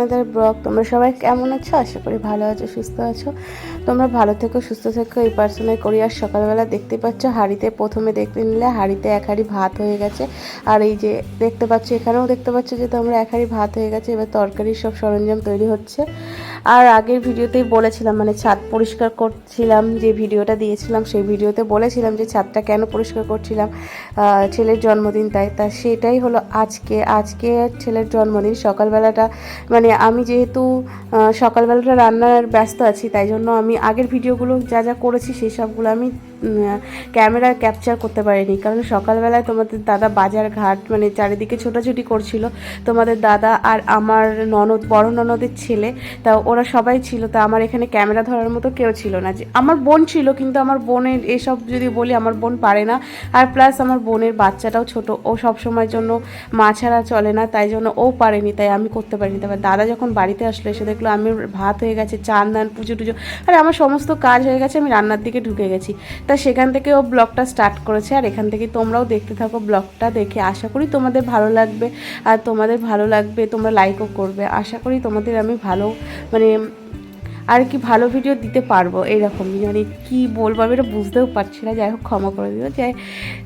To another blog, তোমরা সবাই কেমন আছো? আশা করি ভালো আছো, সুস্থ আছো। তোমরা ভালো থেকো, সুস্থ থেকো। এই পার্সোনাল করি আর সকালবেলা দেখতে পাচ্ছ, হাঁড়িতে প্রথমে দেখতে নিলে হাঁড়িতে এক হাঁড়ি ভাত হয়ে গেছে। আর এই যে দেখতে পাচ্ছ, এখানেও দেখতে পাচ্ছ যে তোমরা এক হাঁড়ি ভাত হয়ে গেছে। এবার তরকারির সব সরঞ্জাম তৈরি হচ্ছে। আর আগের ভিডিওতেই বলেছিলাম মানে ছাদ পরিষ্কার করছিলাম, যে ভিডিওটা দিয়েছিলাম, সেই ভিডিওতে বলেছিলাম যে ছাদটা কেন পরিষ্কার করছিলাম ছেলের জন্মদিন, তাই, তা সেটাই হলো আজকে। আজকে ছেলের জন্মদিন, সকালবেলাটা মানে আমি যেহেতু সকালবেলাটা রান্নার ব্যস্ত আছি, তাই জন্য আমি আগের ভিডিওগুলো যা যা করেছি, সেই সবগুলো আমি ক্যামেরায় ক্যাপচার করতে পারিনি। কারণ সকালবেলায় তোমাদের দাদা বাজার ঘাট মানে চারিদিকে ছোটাছুটি করছিল। তোমাদের দাদা আর আমার ননদ, বড় ননদের ছেলে, তা ওরা সবাই ছিল। তা আমার এখানে ক্যামেরা ধরার মতো কেউ ছিল না। যে, আমার বোন ছিল, কিন্তু আমার বোনের এসব যদি বলি, আমার বোন পারে না। আর প্লাস আমার বোনের বাচ্চাটাও ছোট। ও সব সময়ের জন্য মা ছাড়া চলে না, তাই জন্য ও পারেনি, তাই আমি করতে পারিনি। তারপর দাদা যখন বাড়িতে আসলো, এসে দেখল আমি ভাত হয়ে গেছে চান দান পুজো টুজো আর আমার সমস্ত কাজ হয়ে গেছে, আমি রান্নার দিকে ঢুকে গেছি। তা সেখান থেকে ও ব্লগটা স্টার্ট করেছে, আর এখান থেকে তোমরাও দেখতে থাকো ব্লগটা দেখে। আশা করি তোমাদের ভালো লাগবে, আর তোমাদের ভালো লাগবে, তোমরা লাইকও করবে। আশা করি তোমাদের আমি ভালো মানে আর কি ভালো ভিডিও দিতে পারব এইরকমই মানে কি বলব, আমি এটা বুঝতেও পারছি না। যাই হোক, ক্ষমা করে দিও। যাই,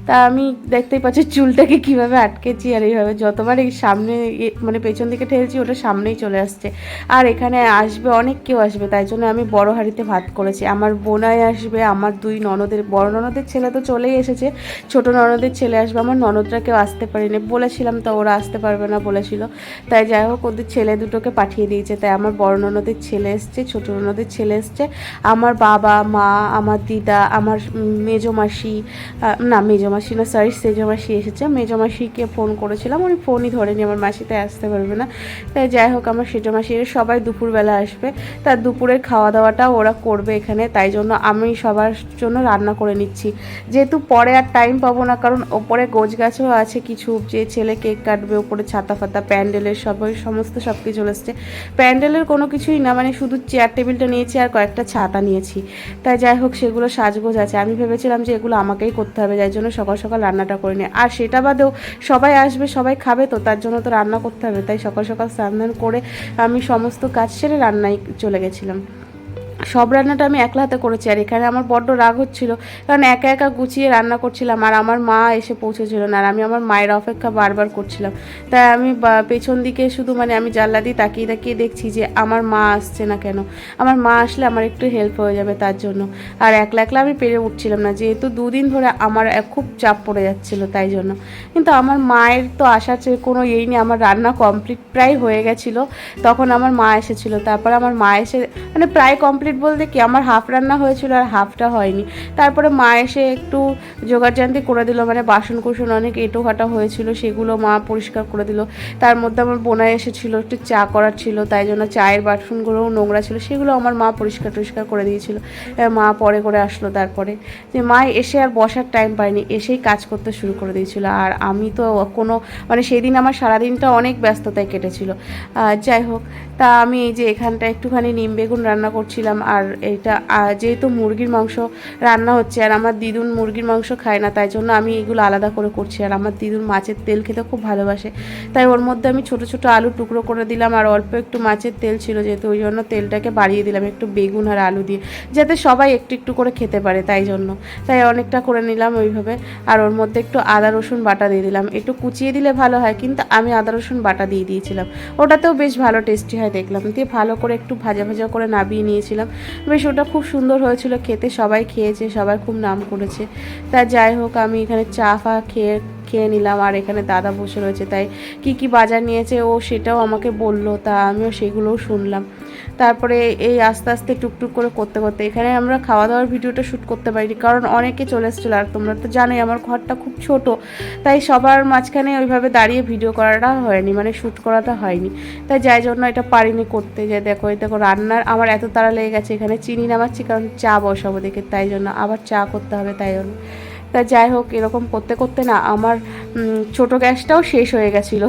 তা আমি দেখতেই পাচ্ছি চুলটাকে কীভাবে আটকেছি আর এইভাবে যতবার এই সামনে মানে পেছন দিকে ঠেলছি, ওটা সামনেই চলে আসছে। আর এখানে আসবে, অনেক কেউ আসবে, তাই জন্য আমি বড় হাঁড়িতে ভাত করেছি। আমার বোনাই আসবে, আমার দুই ননদের, বড় ননদের ছেলে তো চলেই এসেছে, ছোট ননদের ছেলে আসবে, আমার ননদরা কেউ আসতে পারেনি। বলেছিলাম তো ওরা আসতে পারবে না বলেছিল। তাই যাই হোক, ওদের ছেলে দুটোকে পাঠিয়ে দিয়েছে, তাই আমার বড় ননদের ছেলে এসছে, ছোট ননদের ছেলে এসছে। আমার বাবা মা আমার দিদা আমার উম, মেজো মাসি না মেজো মাসি না সরি সেজো মাসি এসেছে। মেজো মাসিকে ফোন করেছিলাম উনি ফোনই ধরেনি আমার মাসিতে আসতে পারবে না। তাই যাই হোক আমার সেজো মাসি সবাই দুপুরবেলা আসবে। তার দুপুরের খাওয়া দাওয়াটা ওরা করবে এখানে তাই জন্য আমি সবার জন্য রান্না করে নিচ্ছি। যেহেতু পরে আর টাইম পাবো না কারণ ওপরে গোছ গাছও আছে কিছু যে ছেলে কেক কাটবে ওপরে ছাতা ফাতা প্যান্ডেলের সবাই সমস্ত সব কিছু চলে এসছে প্যান্ডেলের কোনো কিছুই না মানে শুধু চেয়ার টেবিলটা নিয়েছি আর কয়েকটা ছাতা নিয়েছি। তাই যাই হোক, সেগুলো সাজগোজ আছে। আমি ভেবেছিলাম যে এগুলো আমাকেই করতে হবে যার জন্য সকাল সকাল রান্নাটা করে নিই। আর সেটা বাদেও সবাই আসবে, সবাই খাবে তো, তার জন্য তো রান্না করতে হবে। তাই সকাল সকাল স্নান করে আমি সমস্ত কাজ সেরে রান্নায় চলে গেছিলাম। সব রান্নাটা আমি একলা হাতে করেছি আর এখানে আমার বড্ড রাগ হচ্ছিল। কারণ একা একা গুছিয়ে রান্না করছিলাম আর আমার মা এসে পৌঁছেছিল না আর আমি আমার মায়ের অপেক্ষা বারবার করছিলাম। তাই আমি পেছন দিকে শুধু মানে আমি জানলা দিয়ে তাকিয়ে তাকিয়ে দেখছি যে আমার মা আসছে না কেন? আমার মা আসলে আমার একটু হেল্প হয়ে যাবে তার জন্য। আর একলা একলা আমি পেরে উঠছিলাম না, যেহেতু দুদিন ধরে আমার খুব চাপ পড়ে যাচ্ছিল তাই জন্য। কিন্তু আমার মায়ের তো আসার চেয়ে কোনো এই নেই, আমার রান্না কমপ্লিট প্রায় হয়ে গেছিল। তখন আমার মা এসেছিল, তারপর আমার মা এসে মানে প্রায় কমপ্লিট বলতে কি, আমার হাফ রান্না হয়েছিল আর হাফটা হয়নি। তারপরে মা এসে একটু জোগাড়জান্তি করে দিল মানে বাসন কুসন অনেক এঁটো হয়েছিল, সেগুলো মা পরিষ্কার করে দিল। তার মধ্যে আমার বোনা এসেছিল, একটু চা করার ছিল, তাই জন্য চায়ের বাসনগুলোও নোংরা ছিল, সেগুলো আমার মা পরিষ্কার টরিষ্কার করে দিয়েছিল। মা পরে করে আসলো তারপরে। যে মা এসে আর বসার টাইম পায়নি, এসেই কাজ করতে শুরু করে দিয়েছিল। আর আমি তো কোনো মানে সেদিন আমার সারাদিনটা অনেক ব্যস্ততায় কেটেছিল। যাই হোক, তা আমি এই যে এখানটা একটুখানি নিম বেগুন রান্না করছিলাম আর এটা যেহেতু মুরগির মাংস রান্না হচ্ছে আর আমার দিদুন মুরগির মাংস খায় না, তাই জন্য আমি এগুলো আলাদা করে করছি। আর আমার দিদুন মাছের তেল খেতে খুব ভালোবাসে। তাই ওর মধ্যে আমি ছোট ছোট আলু টুকরো করে দিলাম আর অল্প একটু মাছের তেল ছিল যেহেতু, ওই জন্য তেলটাকে বাড়িয়ে দিলাম একটু বেগুন আর আলু দিয়ে, যাতে সবাই একটু একটু করে খেতে পারে তাই জন্য। তাই অনেকটা করে নিলাম ওইভাবে। আর ওর মধ্যে একটু আদা, রসুন বাটা দিয়ে দিলাম। একটু কুচিয়ে দিলে ভালো হয়, কিন্তু আমি আদা, রসুন বাটা দিয়ে দিয়েছিলাম। ওটাতেও বেশ ভালো টেস্টি হয় দেখলাম। দিয়ে ভালো করে একটু ভাজা ভাজা করে নাবিয়ে নিয়েছিলাম। বেশ, ওটা খুব সুন্দর হয়েছিল, খেতে সবাই খেয়েছে, সবাই খুব নাম করেছে। তা যাই হোক, আমি এখানে চা ফা খেয়ে খেয়ে নিলাম, আর এখানে দাদা বসে রয়েছে, তাই কি কি বাজার নিয়েছে ও সেটাও আমাকে বলল, তা আমিও সেগুলোও শুনলাম। তারপরে এই আস্তে আস্তে টুকটুক করে করতে করতে, এখানে আমরা খাওয়া দাওয়ার ভিডিওটা শ্যুট করতে পারিনি, কারণ অনেকে চলে এসেছিল, আর তোমরা তো জানোই আমার ঘরটা খুব ছোট, তাই সবার মাঝখানে ওইভাবে দাঁড়িয়ে ভিডিও করাটা হয়নি মানে শ্যুট করাটা হয়নি। তাই যাই জন্য এটা পারিনি করতে, যে দেখো, এই দেখো রান্নার আমার এত তাড়া লেগে গেছে, এখানে চিনি নামাচ্ছি, কারণ চা বসাবো দেখে, তাই জন্য আবার চা করতে হবে, তাই জন্য। তা যাই হোক, এরকম করতে করতে না আমার ছোট গ্যাসটাও শেষ হয়ে গেছিল।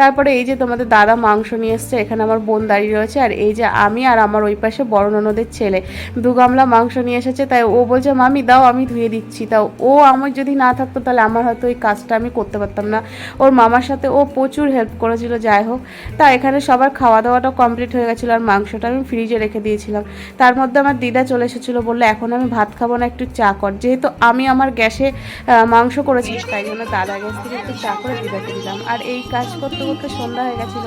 তারপরে এই যে তোমাদের দাদা মাংস নিয়ে এসছে, এখানে আমার বোন দাঁড়িয়ে রয়েছে, আর এই যে আমি আর আমার ওই পাশে বড় ননদের ছেলে। দু গামলা মাংস নিয়ে এসেছে, তাই ও বলছে, মামি, দাও, আমি ধুয়ে দিচ্ছি। তাও ও আমার যদি না থাকতো, তাহলে আমার হয়তো ওই কাজটা আমি করতে পারতাম না। ওর মামার সাথে ও প্রচুর হেল্প করেছিল, যাই হোক। তা এখানে সবার খাওয়া দাওয়াটাও কমপ্লিট হয়ে গেছিল, আর মাংসটা আমি ফ্রিজে রেখে দিয়েছিলাম। তার মধ্যে আমার দিদা চলে এসেছিল, বলল, এখন আমি ভাত খাব না, একটু চা কর। যেহেতু আমি আমার গ্যাসে আহ, মাংস করেছিস তাই জন্য দাদা গ্যাস থেকে একটু চা করে দিদাকে দিলাম আর এই কাজ করতে করতে সন্ধ্যা হয়ে গেছিল।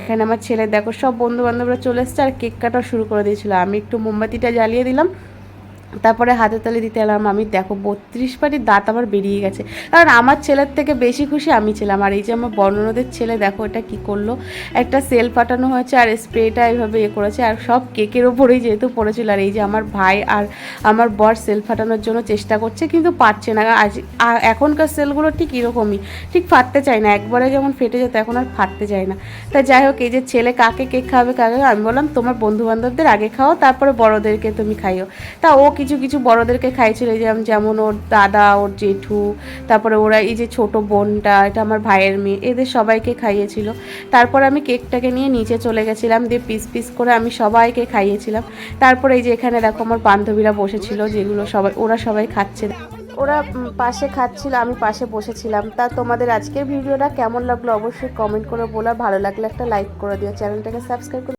এখানে আমার ছেলে দেখো সব বন্ধু বান্ধবরা চলে এসছে আর কেক কাটা শুরু করে দিয়েছিলো। আমি একটু মোমবাতিটা জ্বালিয়ে দিলাম। তারপরে হাতে তালে দিতে এলাম, আমি দেখো বত্রিশ পাটির দাঁত আমার বেরিয়ে গেছে। কারণ আমার ছেলের থেকে বেশি খুশি আমি ছিলাম। আর এই যে আমার বর্ণনদের ছেলে, দেখো এটা কি করল? একটা সেল ফাটানো হয়েছে আর স্প্রেটা এইভাবে ইয়ে করেছে। আর সব কেকের ওপরেই যেহেতু পড়েছিল। আর এই যে আমার ভাই আর আমার বর সেল ফাটানোর জন্য চেষ্টা করছে, কিন্তু পারছে না। আজ এখনকার সেলগুলো ঠিক এরকমই। ঠিক ফাটতে চায় না। একবারে যেমন ফেটে যেত, এখন আর ফাটতে চায় না। তা যাই হোক, এই যে ছেলে কাকে কেক খাবে কাকে আমি বললাম, তোমার বন্ধু বান্ধবদের আগে খাও, তারপরে বড়োদেরকে তুমি খাইও। তা ও কিছু কিছু বড়দেরকে খাইছিল এই যেমন যেমন ওর দাদা, ওর জেঠু, তারপরে ওরা এই যে ছোট বোনটা, এটা আমার ভাইয়ের মেয়ে, এদের সবাইকে খাইয়েছিল। তারপর আমি কেকটাকে নিয়ে নিচে চলে গেছিলাম, দিয়ে পিস পিস করে আমি সবাইকে খাইয়েছিলাম। তারপরে এই যে এখানে দেখো আমার বান্ধবীরা বসেছিল, যেগুলো সবাই, ওরা সবাই খাচ্ছে। ওরা পাশে খাচ্ছিল, আমি পাশে বসেছিলাম। তা তোমাদের আজকের ভিডিওটা কেমন লাগল অবশ্যই কমেন্ট করে বলো, ভালো লাগলে একটা লাইক করে দিও, চ্যানেলটাকে সাবস্ক্রাইব করে